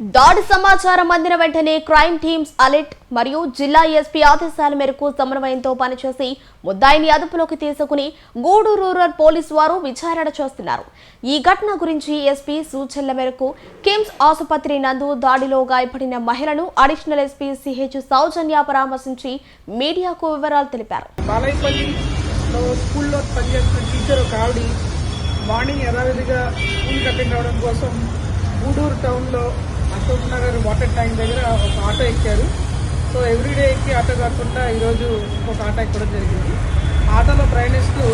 దాడి సమాచారం అందిన వెంటనే క్రైమ్ టీమ్స్ అలర్ట్ మరియు జిల్లా ఎస్పీ ఆదేశాల మేరకు సమన్వయంతో పనిచేసి ముద్దాయిని అదుపులోకి తీసుకుని గూడూరు రూరల్ పోలీసు వారు విచారణ చేస్తున్నారు. ఈ ఘటన గురించి ఎస్పీ సూచనల మేరకు కిమ్స్ ఆసుపత్రి నందు దాడిలో గాయపడిన మహిళను అడిషనల్ ఎస్పీ సిహెచ్ సౌజన్య పరామర్శించి మీడియాకు వివరాలు తెలిపారు. స్కూల్లో పనిచేస్తున్న టీచర్ ఒక ఆవిడ మార్నింగ్ యథావిధిగా స్కూల్కి అటెండ్ కోసం గూడూరు టౌన్లో అశోక్ నగర్ వాటర్ ట్యాంక్ దగ్గర ఒక ఆటో ఎక్కారు. సో ఎవ్రీడే ఎక్కి ఆటో కాకుండా ఈరోజు ఒక ఆటో ఎక్కడం జరిగింది. ఆటోలో ప్రయాణిస్తూ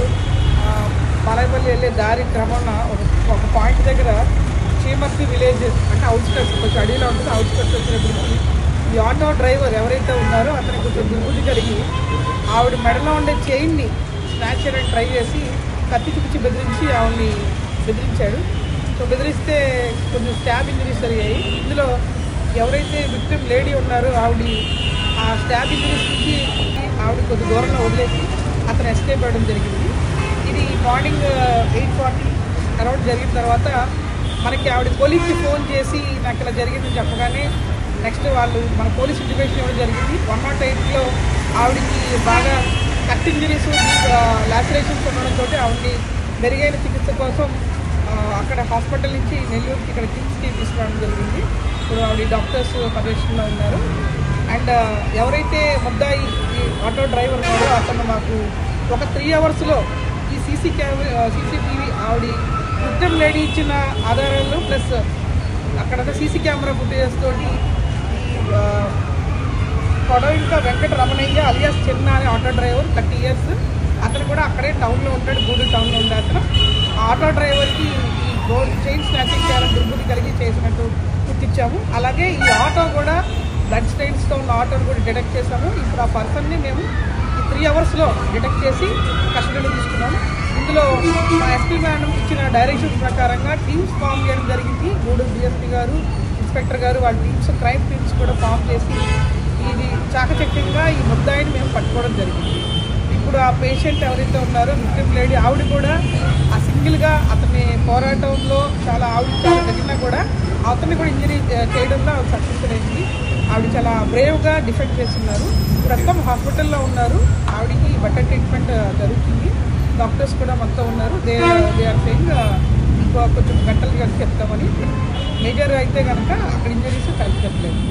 ఆ, వెళ్ళే దారి క్రమాన ఒక పాయింట్ దగ్గర చీమర్తి విలేజ్ అంటే అవుట్స్కట్స్ కొంచెం అడవిలో ఉంటుంది అవుట్స్కట్స్ వచ్చినప్పటికి ఈ ఆటో డ్రైవర్ ఎవరైతే ఉన్నారో అతనికి కొంచెం దుర్బుద్ధి కలిగి ఆవిడ మెడలో ఉండే చైన్ని స్నాచ్ చేయడానికి ట్రై చేసి కత్తి చూపించి బెదిరించి ఆవిడ్ని బెదిరించాడు. సో బెదిరిస్తే కొంచెం స్టాబ్ ఇంజరీస్ జరిగాయి. ఇందులో ఎవరైతే విక్టిమ్ లేడీ ఉన్నారో ఆవిడ ఆ స్టాబ్ ఇంజరీస్ నుంచి ఆవిడ కొద్ది దూరంలో వదిలేసి అతను ఎస్కేప్ అవ్వడం జరిగింది. ఇది మార్నింగ్ ఎయిట్ ఫార్టీ అరౌండ్ జరిగిన తర్వాత మనకి ఆవిడ పోలీస్కి ఫోన్ చేసి నాకు ఇలా జరిగిందని చెప్పగానే నెక్స్ట్ వాళ్ళు మన పోలీస్ ఇంటిమేషన్ ఇవ్వడం జరిగింది. వన్ నాట్ ఎయిట్లో ఆవిడకి బాగా కట్ ఇంజరీస్ లాసరేషన్స్ ఉండడంతో ఆవిడని మెరుగైన చికిత్స కోసం అక్కడ హాస్పిటల్ నుంచి నెల్లూరుకి ఇక్కడ కిమ్స్కి తీసుకురావడం జరిగింది. ఇప్పుడు ఆవిడ డాక్టర్స్ పర్యవేక్షణలో ఉన్నారు. అండ్ ఎవరైతే ముద్దాయి ఈ ఆటో డ్రైవర్ ఉన్నారో అతను మాకు ఒక త్రీ అవర్స్లో ఈ సీసీ కెమెరా సీసీటీవీ ఆవిడ విక్టమ్ లేడీ ఇచ్చిన ఆధారాలు ప్లస్ అక్కడ సీసీ కెమెరా ఫుటేజ్తో తోటి ఆ, కొడవింక వెంకట రమణయ్య అలియాస్ చిన్న అనే ఆటో డ్రైవర్ థర్టీ ఇయర్స్. అతను కూడా అక్కడే టౌన్లో ఉంటాడు గూడూరు టౌన్లో ఉండే అతను. ఆటో డ్రైవర్కి ఈ గోల్డ్ చైన్ స్నాచింగ్ చేయాలని దుర్బుద్ధి కలిగి చేసినట్టు గుర్తించాము. అలాగే ఈ ఆటో కూడా బ్లడ్ స్టైన్స్తో ఉన్న ఆటోని కూడా డిటెక్ట్ చేశాము. ఇప్పుడు ఆ పర్సన్ని మేము ఈ త్రీ అవర్స్లో డిటెక్ట్ చేసి కస్టడీలో తీసుకున్నాము. ఇందులో మా ఎస్పీ మేడం ఇచ్చిన డైరెక్షన్స్ ప్రకారంగా టీమ్స్ ఫామ్ చేయడం జరిగింది. గూడూరు డిఎస్పీ గారు ఇన్స్పెక్టర్ గారు వాళ్ళ టీమ్స్ క్రైమ్ టీమ్స్ కూడా ఫామ్ చేసి ఇది చాకచక్యంగా ఈ ముద్దాయిని మేము పట్టుకోవడం జరిగింది. ఇప్పుడు ఆ పేషెంట్ ఎవరైతే ఉన్నారో విక్టిమ్ లేడీ ఆవిడ కూడా ఆ సింగిల్గా అతని పోరాటంలో చాలా ఆవిడ చాలా కూడా అతన్ని కూడా ఇంజరీ చేయడంలో ఆవిడ సక్సెస్ఫుల్ అయింది ఆవిడ చాలా బ్రేవ్గా డిఫెండ్ చేస్తున్నారు. ప్రస్తుతం హాస్పిటల్లో ఉన్నారు. ఆవిడకి బెటర్ ట్రీట్మెంట్ జరుగుతుంది. డాక్టర్స్ కూడా మొత్తం ఉన్నారు. దే దే ఆర్ సెయింగ్ ఇంకో కొంచెం గంటలు కలిసి చెప్తామని. మేజర్ అయితే కనుక అక్కడ ఇంజరీస్ కలిసి చెప్పలేదు